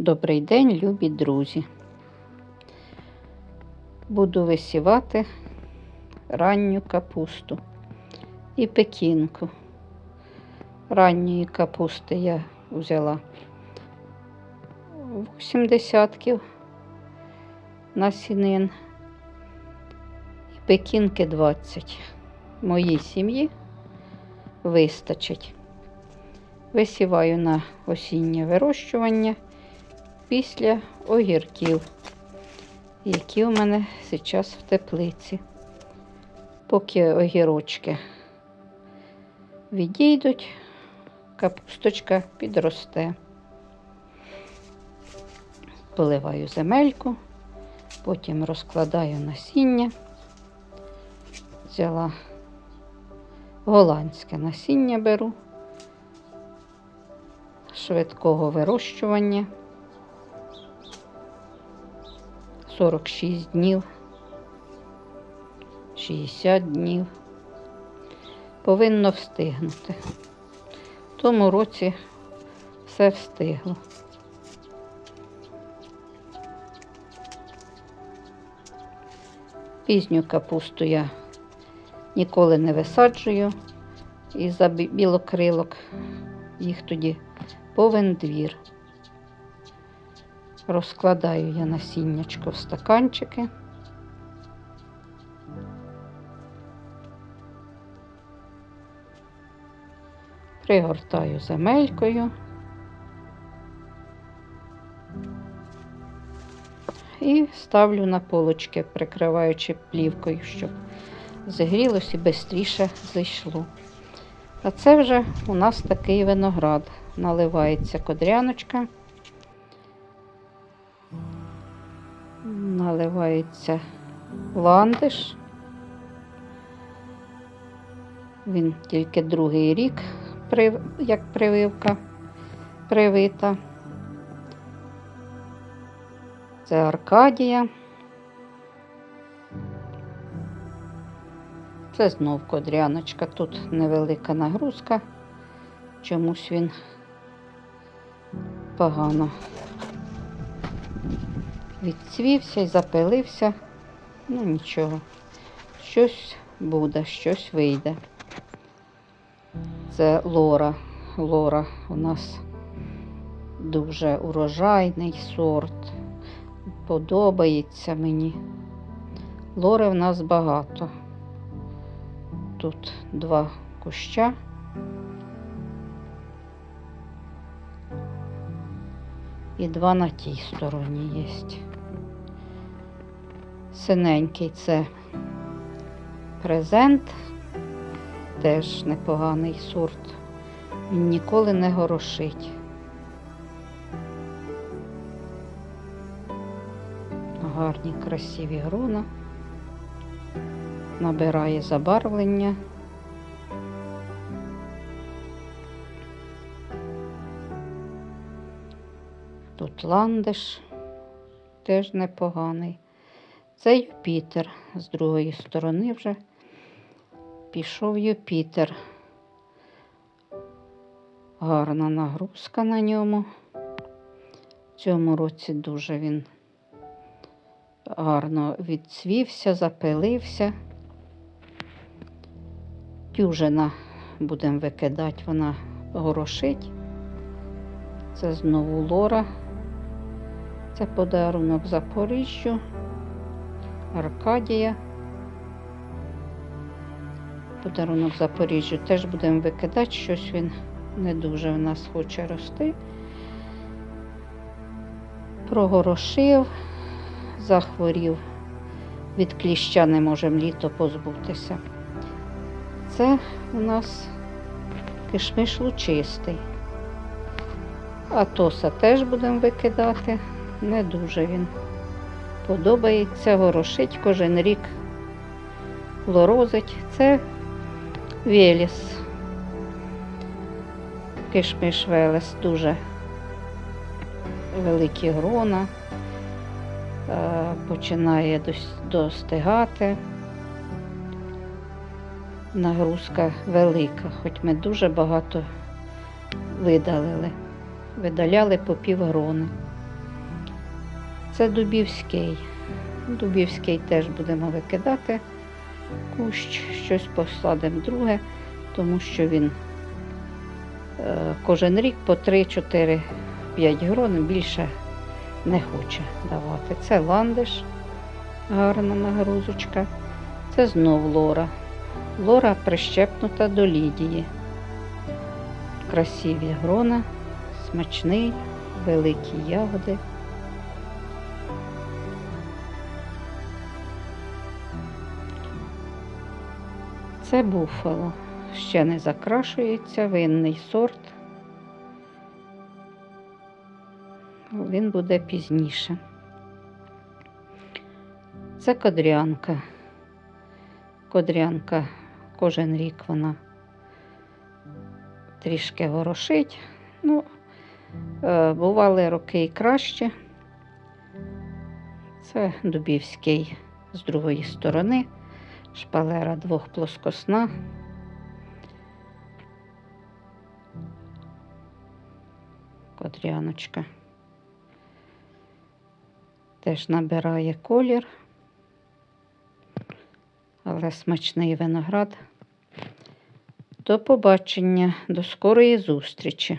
Добрий день, любі друзі. Буду висівати ранню капусту і пекінку. Ранньої капусти я взяла 8 десятків насінин і пекінки 20. Моїй сім'ї вистачить. Висіваю на осіннє вирощування після огірків, які у мене зараз в теплиці. Поки огірочки відійдуть, капусточка підросте. Поливаю земельку, потім розкладаю насіння. Взяла голландське насіння беру швидкого вирощування. 46 днів, 60 днів. Повинно встигнути. В тому році все встигло. Пізню капусту я ніколи не висаджую із-за білокрилок. Їх тоді повен двір. Розкладаю я насіннячко в стаканчики. Пригортаю земелькою. І ставлю на полочки, прикриваючи плівкою, щоб зігрілося і швидше зайшло. А це вже у нас такий виноград. Наливається кодряночка. Наливається ландиш. Він тільки другий рік, як прививка привита. Це Аркадія. Це знов кодряночка. Тут невелика нагрузка. Чомусь він погано відцвівся і запилився. Ну нічого. Щось буде, щось вийде. Це лора. Лора у нас дуже урожайний сорт. Подобається мені. Лори в нас багато. Тут два куща. І два на тій стороні є. Синенький це презент, теж непоганий сорт. Він ніколи не горошить. Гарні красиві грона. Набирає забарвлення. Тут ландиш теж непоганий. Це Юпітер. З другої сторони вже пішов Юпітер. Гарна нагрузка на ньому. В цьому році дуже він гарно відцвівся, запилився. Тюжина будемо викидати, вона горошить. Це знову лора. Це подарунок Запоріжжю, Аркадія. Подарунок Запоріжжю теж будемо викидати, щось він не дуже в нас хоче рости. Прогорошив, захворів, від кліща не можемо літо позбутися. Це у нас кишмиш лучистий. Атоса теж будемо викидати. Не дуже він подобається, горошить кожен рік лорозить. Це Веліс. Кишмиш Велес дуже великі грона, е, починає достигати. Нагрузка велика, хоч ми дуже багато видалили. Видаляли по півгрони. Це Дубівський. Дубівський теж будемо викидати кущ, щось посадимо друге, тому що він е, кожен рік по 3-4-5 грон більше не хоче давати. Це ландиш, гарна нагрузочка. Це знов лора. Лора прищепнута до Лідії. Красиві грона, смачний, великі ягоди. Це буфало. Ще не закрашується, винний сорт. Він буде пізніше. Це кодрянка. Кодрянка кожен рік вона трішки ворошить. Ну, е, бували роки і краще. Це Дубівський з другої сторони, шпалера двохплоскосна. Кодряночка. Теж набирає колір, але смачний виноград. До побачення, до скорої зустрічі!